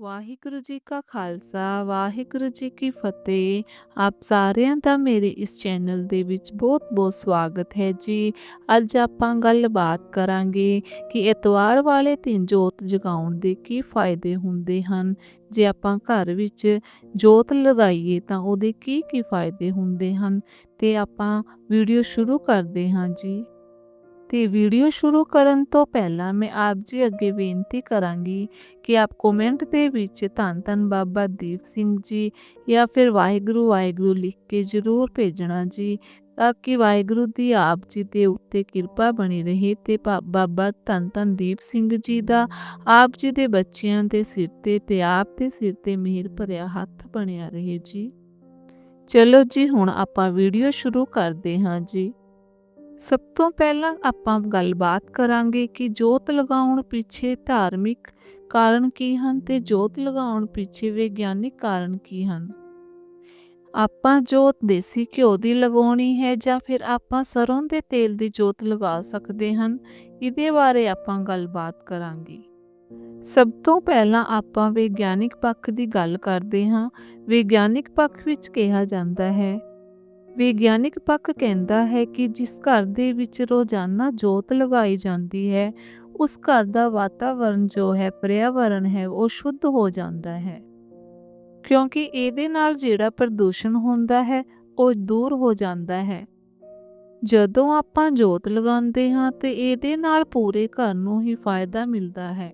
ਵਾਹਿਗੁਰੂ ਜੀ ਕਾ ਖਾਲਸਾ, ਵਾਹਿਗੁਰੂ ਜੀ ਕੀ ਫਤਿਹ। ਆਪ ਸਾਰਿਆਂ ਦਾ ਮੇਰੇ ਇਸ ਚੈਨਲ ਦੇ ਵਿੱਚ ਬਹੁਤ-ਬਹੁਤ ਸਵਾਗਤ ਹੈ ਜੀ। ਅੱਜ ਆਪਾਂ ਗੱਲਬਾਤ ਕਰਾਂਗੇ ਕਿ ਐਤਵਾਰ ਵਾਲੇ ਦਿਨ ਜੋਤ ਜਗਾਉਣ ਦੇ ਕੀ ਫਾਇਦੇ ਹੁੰਦੇ ਹਨ। ਜੇ ਆਪਾਂ ਘਰ ਵਿੱਚ ਜੋਤ ਲਗਾਈਏ ਤਾਂ ਉਹਦੇ ਕੀ ਕੀ ਫਾਇਦੇ ਹੁੰਦੇ ਹਨ? ਤੇ ਆਪਾਂ ਵੀਡੀਓ ਸ਼ੁਰੂ ਕਰਦੇ ਹਾਂ ਜੀ। ਤੇ ਵੀਡੀਓ ਸ਼ੁਰੂ ਕਰਨ ਤੋਂ ਪਹਿਲਾਂ ਮੈਂ ਆਪ ਜੀ ਅੱਗੇ ਬੇਨਤੀ ਕਰਾਂਗੀ ਕਿ ਆਪ ਕਮੈਂਟ ਦੇ ਵਿੱਚ ਧੰਨ ਧੰਨ ਬਾਬਾ ਦੀਪ ਸਿੰਘ ਜੀ ਜਾਂ ਫਿਰ ਵਾਹਿਗੁਰੂ ਵਾਹਿਗੁਰੂ ਲਿਖ ਕੇ ਜ਼ਰੂਰ ਭੇਜਣਾ ਜੀ, ਤਾਂ ਕਿ ਵਾਹਿਗੁਰੂ ਦੀ ਆਪ ਜੀ ਦੇ ਉੱਤੇ ਕਿਰਪਾ ਬਣੀ ਰਹੇ ਤੇ ਭਾ- ਬਾਬਾ ਧੰਨ ਧੰਨ ਦੀਪ ਸਿੰਘ ਜੀ ਦਾ ਆਪ ਜੀ ਦੇ ਬੱਚਿਆਂ ਦੇ ਸਿਰ ਤੇ ਤੇ ਆਪ ਦੇ ਸਿਰ ਤੇ ਮਿਹਰ ਭਰਿਆ ਹੱਥ ਬਣਿਆ ਰਹੇ ਜੀ। ਚਲੋ ਜੀ, ਹੁਣ ਆਪਾਂ ਵੀਡੀਓ ਸ਼ੁਰੂ ਕਰਦੇ ਹਾਂ ਜੀ। ਸਭ ਤੋਂ ਪਹਿਲਾਂ ਆਪਾਂ ਗੱਲਬਾਤ ਕਰਾਂਗੇ ਕਿ ਜੋਤ ਲਗਾਉਣ ਪਿੱਛੇ ਧਾਰਮਿਕ ਕਾਰਨ ਕੀ ਹਨ ਤੇ ਜੋਤ ਲਗਾਉਣ ਪਿੱਛੇ ਵਿਗਿਆਨਿਕ ਕਾਰਨ ਕੀ ਹਨ। ਆਪਾਂ ਜੋਤ ਦੇਸੀ ਘਿਓ ਦੀ ਲਗਾਉਣੀ ਹੈ ਜਾਂ ਫਿਰ ਆਪਾਂ ਸਰੋਂ ਦੇ ਤੇਲ ਦੀ ਜੋਤ ਲਗਾ ਸਕਦੇ ਹਨ, ਇਹਦੇ ਬਾਰੇ ਆਪਾਂ ਗੱਲਬਾਤ ਕਰਾਂਗੇ। ਸਭ ਤੋਂ ਪਹਿਲਾਂ ਆਪਾਂ ਵਿਗਿਆਨਿਕ ਪੱਖ ਦੀ ਗੱਲ ਕਰਦੇ ਹਾਂ। ਵਿਗਿਆਨਿਕ ਪੱਖ ਵਿੱਚ ਕਿਹਾ ਜਾਂਦਾ ਹੈ ਵਿਗਿਆਨਿਕ ਪੱਖ ਕਹਿੰਦਾ ਹੈ ਕਿ ਜਿਸ ਘਰ ਦੇ ਵਿੱਚ ਰੋਜ਼ਾਨਾ ਜੋਤ ਲਗਾਈ ਜਾਂਦੀ ਹੈ, ਉਸ ਘਰ ਦਾ ਵਾਤਾਵਰਣ ਜੋ ਹੈ, ਪਰਿਆਵਰਣ ਹੈ, ਉਹ ਸ਼ੁੱਧ ਹੋ ਜਾਂਦਾ ਹੈ। ਕਿਉਂਕਿ ਇਹਦੇ ਨਾਲ ਜਿਹੜਾ ਪ੍ਰਦੂਸ਼ਣ ਹੁੰਦਾ ਹੈ, ਉਹ ਦੂਰ ਹੋ ਜਾਂਦਾ ਹੈ। ਜਦੋਂ ਆਪਾਂ ਜੋਤ ਲਗਾਉਂਦੇ ਹਾਂ, ਤੇ ਇਹਦੇ ਨਾਲ ਪੂਰੇ ਘਰ ਨੂੰ ਹੀ ਫਾਇਦਾ ਮਿਲਦਾ ਹੈ।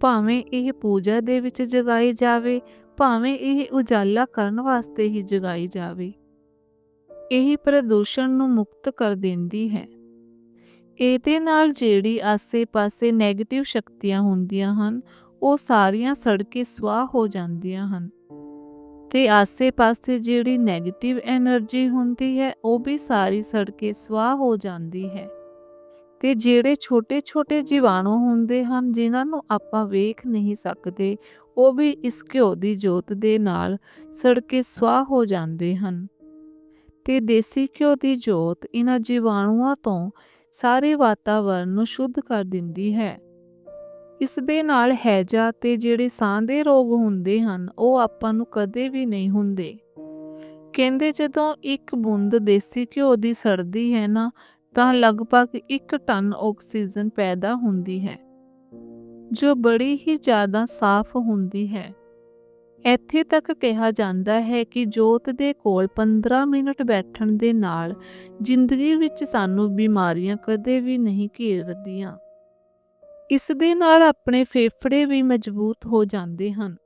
ਭਾਵੇਂ ਇਹ ਪੂਜਾ ਦੇ ਵਿੱਚ ਜਗਾਈ ਜਾਵੇ, ਭਾਵੇਂ ਇਹ ਉਜਾਲਾ ਕਰਨ ਵਾਸਤੇ ਹੀ ਜਗਾਈ ਜਾਵੇ। ਇਹ ਪ੍ਰਦੂਸ਼ਣ ਨੂੰ ਮੁਕਤ ਕਰ ਦਿੰਦੀ ਹੈ। ਇਹਦੇ ਨਾਲ ਜਿਹੜੀ ਆਸੇ-ਪਾਸੇ ਨੈਗੇਟਿਵ ਸ਼ਕਤੀਆਂ ਹੁੰਦੀਆਂ ਹਨ, ਉਹ ਸਾਰੀਆਂ ਸੜ ਕੇ ਸਵਾਹ ਹੋ ਜਾਂਦੀਆਂ ਹਨ। ਤੇ ਆਸੇ-ਪਾਸੇ ਜਿਹੜੀ ਨੈਗੇਟਿਵ એનર્ਜੀ ਹੁੰਦੀ ਹੈ, ਉਹ ਵੀ ਸਾਰੀ ਸੜ ਕੇ ਸਵਾਹ ਹੋ ਜਾਂਦੀ ਹੈ। ਤੇ ਜਿਹੜੇ ਛੋਟੇ-ਛੋਟੇ ਜੀਵਾਣੂ ਹੁੰਦੇ ਹਨ, ਜਿਨ੍ਹਾਂ ਨੂੰ ਆਪਾਂ ਵੇਖ ਨਹੀਂ ਸਕਦੇ, ਉਹ ਵੀ ਇਸ ਘਿਓ ਦੀ ਜੋਤ ਦੇ ਨਾਲ ਸੜ ਕੇ ਸਵਾਹ ਹੋ ਜਾਂਦੇ ਹਨ। ਤੇ ਦੇਸੀ ਘਿਓ ਦੀ ਜੋਤ ਇਹਨਾਂ ਜੀਵਾਣੂਆਂ ਤੋਂ ਸਾਰੇ ਵਾਤਾਵਰਣ ਨੂੰ ਸ਼ੁੱਧ ਕਰ ਦਿੰਦੀ ਹੈ। ਇਸ ਦੇ ਨਾਲ ਹੈਜਾ ਤੇ ਜਿਹੜੇ ਸਾਹ ਦੇ ਰੋਗ ਹੁੰਦੇ ਹਨ, ਉਹ ਆਪਾਂ ਨੂੰ ਕਦੇ ਵੀ ਨਹੀਂ ਹੁੰਦੇ। ਕਹਿੰਦੇ ਜਦੋਂ ਇੱਕ ਬੂੰਦ ਦੇਸੀ ਘਿਓ ਦੀ ਸੜਦੀ ਹੈ ਨਾ, ਤਾਂ ਲਗਭਗ 1 ਟਨ ਆਕਸੀਜਨ ਪੈਦਾ ਹੁੰਦੀ ਹੈ, ਜੋ ਬੜੀ ਹੀ ਜ਼ਿਆਦਾ ਸਾਫ਼ ਹੁੰਦੀ ਹੈ। ਇੱਥੇ ਤੱਕ ਕਿਹਾ ਜਾਂਦਾ ਹੈ ਕਿ ਜੋਤ ਦੇ ਕੋਲ 15 ਮਿੰਟ ਬੈਠਣ ਦੇ ਨਾਲ ਜ਼ਿੰਦਗੀ ਵਿੱਚ ਸਾਨੂੰ ਬਿਮਾਰੀਆਂ ਕਦੇ ਵੀ ਨਹੀਂ ਘੇਰਦੀਆਂ। ਇਸ ਦੇ ਨਾਲ ਆਪਣੇ ਫੇਫੜੇ ਵੀ ਮਜ਼ਬੂਤ ਹੋ ਜਾਂਦੇ ਹਨ।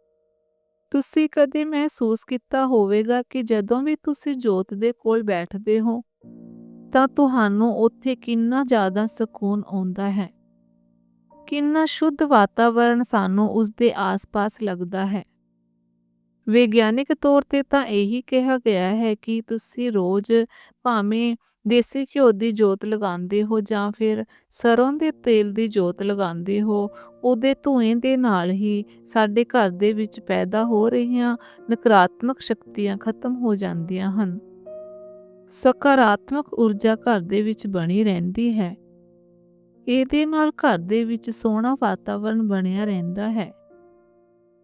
ਤੁਸੀਂ ਕਦੇ ਮਹਿਸੂਸ ਕੀਤਾ ਹੋਵੇਗਾ ਕਿ ਜਦੋਂ ਵੀ ਤੁਸੀਂ ਜੋਤ ਦੇ ਕੋਲ ਬੈਠਦੇ ਹੋ, ਤਾਂ ਤੁਹਾਨੂੰ ਉੱਥੇ ਕਿੰਨਾ ਜ਼ਿਆਦਾ ਸਕੂਨ ਆਉਂਦਾ ਹੈ। ਕਿੰਨਾ ਸ਼ੁੱਧ ਵਾਤਾਵਰਣ ਸਾਨੂੰ ਉਸ ਦੇ ਆਸ-ਪਾਸ ਲੱਗਦਾ ਹੈ। ਵਿਗਿਆਨਿਕ ਤੌਰ ਤੇ ਤਾਂ ਇਹੀ ਕਿਹਾ ਗਿਆ ਹੈ ਕਿ ਤੁਸੀਂ ਰੋਜ਼ ਭਾਵੇਂ ਦੇਸੀ ਘਿਓ ਦੀ ਜੋਤ ਲਗਾਉਂਦੇ ਹੋ ਜਾਂ ਫਿਰ ਸਰੋਂ ਦੇ ਤੇਲ ਦੀ ਜੋਤ ਲਗਾਉਂਦੇ ਹੋ, ਉਹਦੇ ਧੂਏ ਦੇ ਨਾਲ ਹੀ ਸਾਡੇ ਘਰ ਦੇ ਵਿੱਚ ਪੈਦਾ ਹੋ ਰਹੀਆਂ ਨਕਾਰਾਤਮਕ ਸ਼ਕਤੀਆਂ ਖਤਮ ਹੋ ਜਾਂਦੀਆਂ ਹਨ। ਸਕਾਰਾਤਮਕ ਊਰਜਾ ਘਰ ਦੇ ਵਿੱਚ ਬਣੀ ਰਹਿੰਦੀ ਹੈ। ਇਹਦੇ ਨਾਲ ਘਰ ਦੇ ਵਿੱਚ ਸੋਹਣਾ ਵਾਤਾਵਰਣ ਬਣਿਆ ਰਹਿੰਦਾ ਹੈ।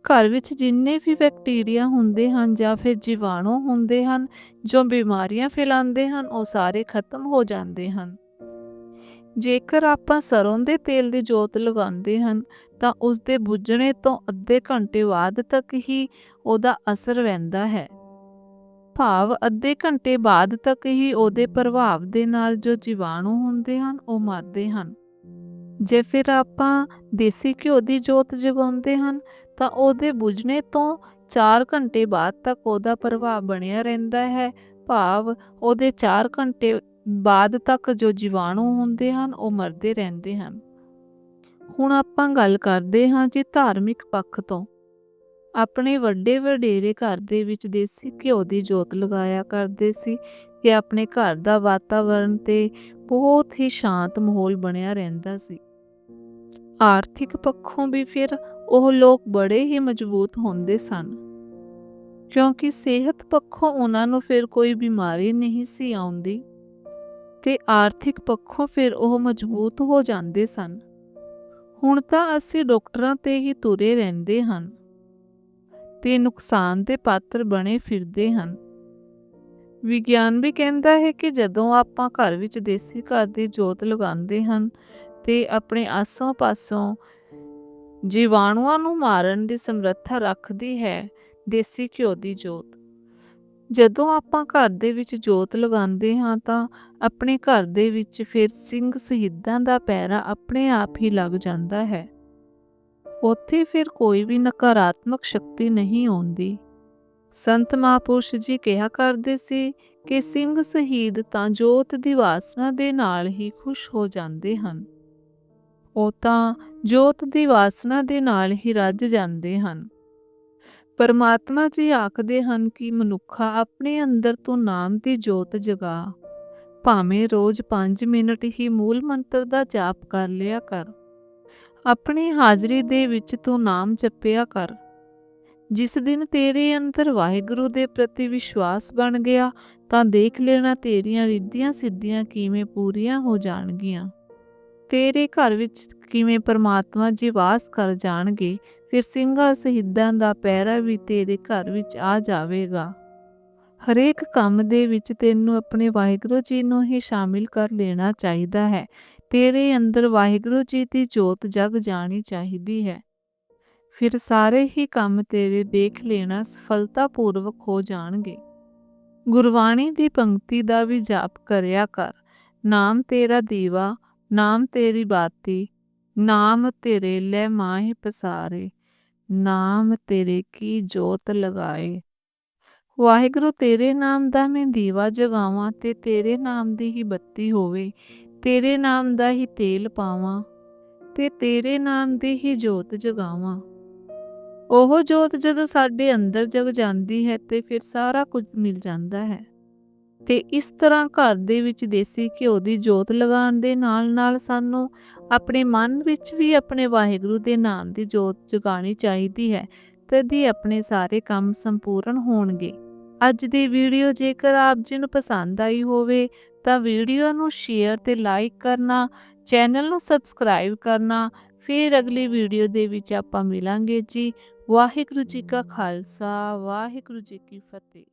ਘਰ ਵਿੱਚ ਜਿੰਨੇ ਵੀ ਬੈਕਟੀਰੀਆ ਹੁੰਦੇ ਹਨ ਜਾਂ ਫਿਰ ਜੀਵਾਣੂ ਹੁੰਦੇ ਹਨ, ਜੋ ਬਿਮਾਰੀਆਂ ਫੈਲਾਉਂਦੇ ਹਨ, ਉਹ ਸਾਰੇ ਖਤਮ ਹੋ ਜਾਂਦੇ ਹਨ। ਜੇਕਰ ਆਪਾਂ ਸਰੋਂ ਦੇ ਤੇਲ ਦੀ ਜੋਤ ਲਗਾਉਂਦੇ ਹਨ, ਤਾਂ ਉਸ ਦੇ ਬੁੱਝਣੇ ਤੋਂ ਅੱਧੇ ਘੰਟੇ ਬਾਅਦ ਤੱਕ ਹੀ ਉਹਦਾ ਅਸਰ ਰਹਿੰਦਾ ਹੈ। ਭਾਵ ਅੱਧੇ ਘੰਟੇ ਬਾਅਦ ਤੱਕ ਹੀ ਉਹਦੇ ਪ੍ਰਭਾਵ ਦੇ ਨਾਲ ਜੋ ਜੀਵਾਣੂ ਹੁੰਦੇ ਹਨ, ਉਹ ਮਰਦੇ ਹਨ। ਜੇ ਫਿਰ ਆਪਾਂ ਦੇਸੀ ਘਿਓ ਦੀ ਜੋਤ ਜਗਾਉਂਦੇ ਹਨ ਤਾਂ ਉਹਦੇ ਬੁਝਣੇ ਤੋਂ 4 ਘੰਟੇ ਬਾਅਦ ਤੱਕ ਉਹਦਾ ਪ੍ਰਭਾਵ ਬਣਿਆ ਰਹਿੰਦਾ ਹੈ। ਭਾਵ ਉਹਦੇ 4 ਘੰਟੇ ਬਾਅਦ ਤੱਕ ਜੋ ਜੀਵਾਣੂ ਹੁੰਦੇ ਹਨ, ਉਹ ਮਰਦੇ ਰਹਿੰਦੇ ਹਨ। ਹੁਣ ਆਪਾਂ ਗੱਲ ਕਰਦੇ ਹਾਂ ਜੀ ਧਾਰਮਿਕ ਪੱਖ ਤੋਂ। ਆਪਣੇ ਵੱਡੇ ਵਡੇਰੇ ਘਰ ਦੇ ਵਿੱਚ ਦੇਸੀ ਘਿਓ ਦੀ ਜੋਤ ਲਗਾਇਆ ਕਰਦੇ ਸੀ ਕਿ ਆਪਣੇ ਘਰ ਦਾ ਵਾਤਾਵਰਣ ਤੇ ਬਹੁਤ ਹੀ ਸ਼ਾਂਤ ਮਾਹੌਲ ਬਣਿਆ ਰਹਿੰਦਾ ਸੀ। ਆਰਥਿਕ ਪੱਖੋਂ ਵੀ ਫਿਰ ਉਹ ਲੋਕ ਬੜੇ ਹੀ ਮਜ਼ਬੂਤ ਹੁੰਦੇ ਸਨ। ਕਿਉਂਕਿ ਸਿਹਤ ਪੱਖੋਂ ਉਹਨਾਂ ਨੂੰ ਫਿਰ ਕੋਈ ਬਿਮਾਰੀ ਨਹੀਂ ਸੀ ਆਉਂਦੀ ਤੇ ਆਰਥਿਕ ਪੱਖੋਂ ਫਿਰ ਉਹ ਮਜ਼ਬੂਤ ਹੋ ਜਾਂਦੇ ਸਨ। ਹੁਣ ਤਾਂ ਅਸੀਂ ਡਾਕਟਰਾਂ ਤੇ ਹੀ ਤੁਰੇ ਰਹਿੰਦੇ ਹਨ ਤੇ ਨੁਕਸਾਨ ਦੇ ਪਾਤਰ ਬਣੇ ਫਿਰਦੇ ਹਨ। ਵਿਗਿਆਨ ਵੀ ਕਹਿੰਦਾ ਹੈ ਕਿ ਜਦੋਂ ਆਪਾਂ ਘਰ ਵਿੱਚ ਦੇਸੀ ਘਰ ਦੀ ਜੋਤ ਲਗਾਉਂਦੇ ਹਨ ਤੇ ਆਪਣੇ ਆਸੋਂ ਪਾਸੋਂ ਜੀਵਾਣੂਆਂ ਨੂੰ ਮਾਰਨ ਦੀ ਸਮਰੱਥਾ ਰੱਖਦੀ ਹੈ ਦੇਸੀ ਘਿਓ ਦੀ ਜੋਤ। ਜਦੋਂ ਆਪਾਂ ਘਰ ਦੇ ਵਿੱਚ ਜੋਤ ਲਗਾਉਂਦੇ ਹਾਂ ਤਾਂ ਆਪਣੇ ਘਰ ਦੇ ਵਿੱਚ ਫਿਰ ਸਿੰਘ ਸ਼ਹੀਦਾਂ ਦਾ ਪੈਰਾ ਆਪਣੇ ਆਪ ਹੀ ਲੱਗ ਜਾਂਦਾ ਹੈ। ਉੱਥੇ ਫਿਰ ਕੋਈ ਵੀ ਨਕਾਰਾਤਮਕ ਸ਼ਕਤੀ ਨਹੀਂ ਆਉਂਦੀ। ਸੰਤ ਮਹਾਂਪੁਰਸ਼ ਜੀ ਕਿਹਾ ਕਰਦੇ ਸੀ ਕਿ ਸਿੰਘ ਸ਼ਹੀਦ ਤਾਂ ਜੋਤ ਦੀ ਵਾਸਨਾ ਦੇ ਨਾਲ ਹੀ ਖੁਸ਼ ਹੋ ਜਾਂਦੇ ਹਨ। ਉਹ ਤਾਂ ਜੋਤ ਦੀ ਵਾਸਨਾ ਦੇ ਨਾਲ ਹੀ ਰੱਜ ਜਾਂਦੇ ਹਨ। ਪਰਮਾਤਮਾ ਜੀ ਆਖਦੇ ਹਨ ਕਿ ਮਨੁੱਖਾ ਆਪਣੇ ਅੰਦਰ ਤੋਂ ਨਾਮ ਦੀ ਜੋਤ ਜਗਾ। ਭਾਵੇਂ ਰੋਜ਼ 5 ਮਿੰਟ ਹੀ ਮੂਲ ਮੰਤਰ ਦਾ ਜਾਪ ਕਰ ਲਿਆ ਕਰ। ਆਪਣੀ ਹਾਜ਼ਰੀ ਦੇ ਵਿੱਚ ਤੂੰ ਨਾਮ ਜਪਿਆ ਕਰ। ਜਿਸ ਦਿਨ ਤੇਰੇ ਅੰਦਰ ਵਾਹਿਗੁਰੂ ਦੇ ਪ੍ਰਤੀ ਵਿਸ਼ਵਾਸ ਬਣ ਗਿਆ, ਤਾਂ ਦੇਖ ਲੈਣਾ ਤੇਰੀਆਂ ਰਿੱਧੀਆਂ ਸਿੱਧੀਆਂ ਕਿਵੇਂ ਪੂਰੀਆਂ ਹੋ ਜਾਣਗੀਆਂ। ਤੇਰੇ ਘਰ ਵਿੱਚ ਕਿਵੇਂ ਪਰਮਾਤਮਾ ਜੀ ਵਾਸ ਕਰ ਜਾਣਗੇ, ਫਿਰ ਸਿੰਘਾਂ ਸ਼ਹੀਦਾਂ ਦਾ ਪਹਿਰਾ ਵੀ ਤੇਰੇ ਘਰ ਵਿੱਚ ਆ ਜਾਵੇਗਾ। ਹਰੇਕ ਕੰਮ ਦੇ ਵਿੱਚ ਤੈਨੂੰ ਆਪਣੇ ਵਾਹਿਗੁਰੂ ਜੀ ਨੂੰ ਹੀ ਸ਼ਾਮਿਲ ਕਰ ਲੈਣਾ ਚਾਹੀਦਾ ਹੈ। ਤੇਰੇ ਅੰਦਰ ਵਾਹਿਗੁਰੂ ਜੀ ਦੀ ਜੋਤ ਜਗ ਜਾਣੀ ਚਾਹੀਦੀ ਹੈ। ਫਿਰ ਸਾਰੇ ਹੀ ਕੰਮ ਤੇਰੇ ਦੇਖ ਲੈਣਾ ਸਫਲਤਾਪੂਰਵਕ ਹੋ ਜਾਣਗੇ। ਗੁਰਬਾਣੀ ਦੀ ਪੰਕਤੀ ਦਾ ਵੀ ਜਾਪ ਕਰਿਆ ਕਰ। ਨਾਮ ਤੇਰਾ ਦੀਵਾ ਨਾਮ ਤੇਰੀ ਬਾਤੀ, ਨਾਮ ਤੇਰੇ ਲੈ ਮਾਹਿ ਪਸਾਰੇ, ਨਾਮ ਤੇਰੇ ਕੀ ਜੋਤ ਲਗਾਏ। ਵਾਹਿਗੁਰੂ, ਤੇਰੇ ਨਾਮ ਦਾ ਮੈਂ ਦੀਵਾ ਜਗਾਵਾਂ ਤੇ ਤੇਰੇ ਨਾਮ ਦੀ ਹੀ ਬੱਤੀ ਹੋਵੇ, ਤੇਰੇ ਨਾਮ ਦਾ ਹੀ ਤੇਲ ਪਾਵਾਂ ਤੇ ਤੇਰੇ ਨਾਮ ਦੀ ਹੀ ਜੋਤ ਜਗਾਵਾਂ। ਉਹ ਜੋਤ ਜਦੋਂ ਸਾਡੇ ਅੰਦਰ ਜਗ ਜਾਂਦੀ ਹੈ ਤੇ ਫਿਰ ਸਾਰਾ ਕੁਝ ਮਿਲ ਜਾਂਦਾ ਹੈ। ਤੇ ਇਸ ਤਰ੍ਹਾਂ ਘਰ ਦੇ ਵਿੱਚ ਦੇਸੀ ਘਿਓ ਦੀ ਜੋਤ ਲਗਾਉਣ ਦੇ ਨਾਲ-ਨਾਲ ਸਾਨੂੰ ਆਪਣੇ ਮਨ ਵਿੱਚ ਵੀ ਆਪਣੇ ਵਾਹਿਗੁਰੂ ਦੇ ਨਾਮ ਦੀ ਜੋਤ ਜਗਾਣੀ ਚਾਹੀਦੀ ਹੈ, ਤਦ ਹੀ ਆਪਣੇ ਸਾਰੇ ਕੰਮ ਸੰਪੂਰਨ ਹੋਣਗੇ। ਅੱਜ ਦੀ ਵੀਡੀਓ ਜੇਕਰ ਆਪ ਜੀ ਨੂੰ ਪਸੰਦ ਆਈ ਹੋਵੇ, ਤਾਂ ਵੀਡੀਓ ਨੂੰ ਸ਼ੇਅਰ ਤੇ ਲਾਈਕ ਕਰਨਾ, ਚੈਨਲ ਨੂੰ ਸਬਸਕ੍ਰਾਈਬ ਕਰਨਾ, ਫਿਰ ਅਗਲੀ ਵੀਡੀਓ ਦੇ ਵਿੱਚ ਆਪਾਂ ਮਿਲਾਂਗੇ ਜੀ। ਵਾਹਿਗੁਰੂ ਜੀ ਕਾ ਖਾਲਸਾ, ਵਾਹਿਗੁਰੂ ਜੀ ਕੀ ਫਤਿਹ।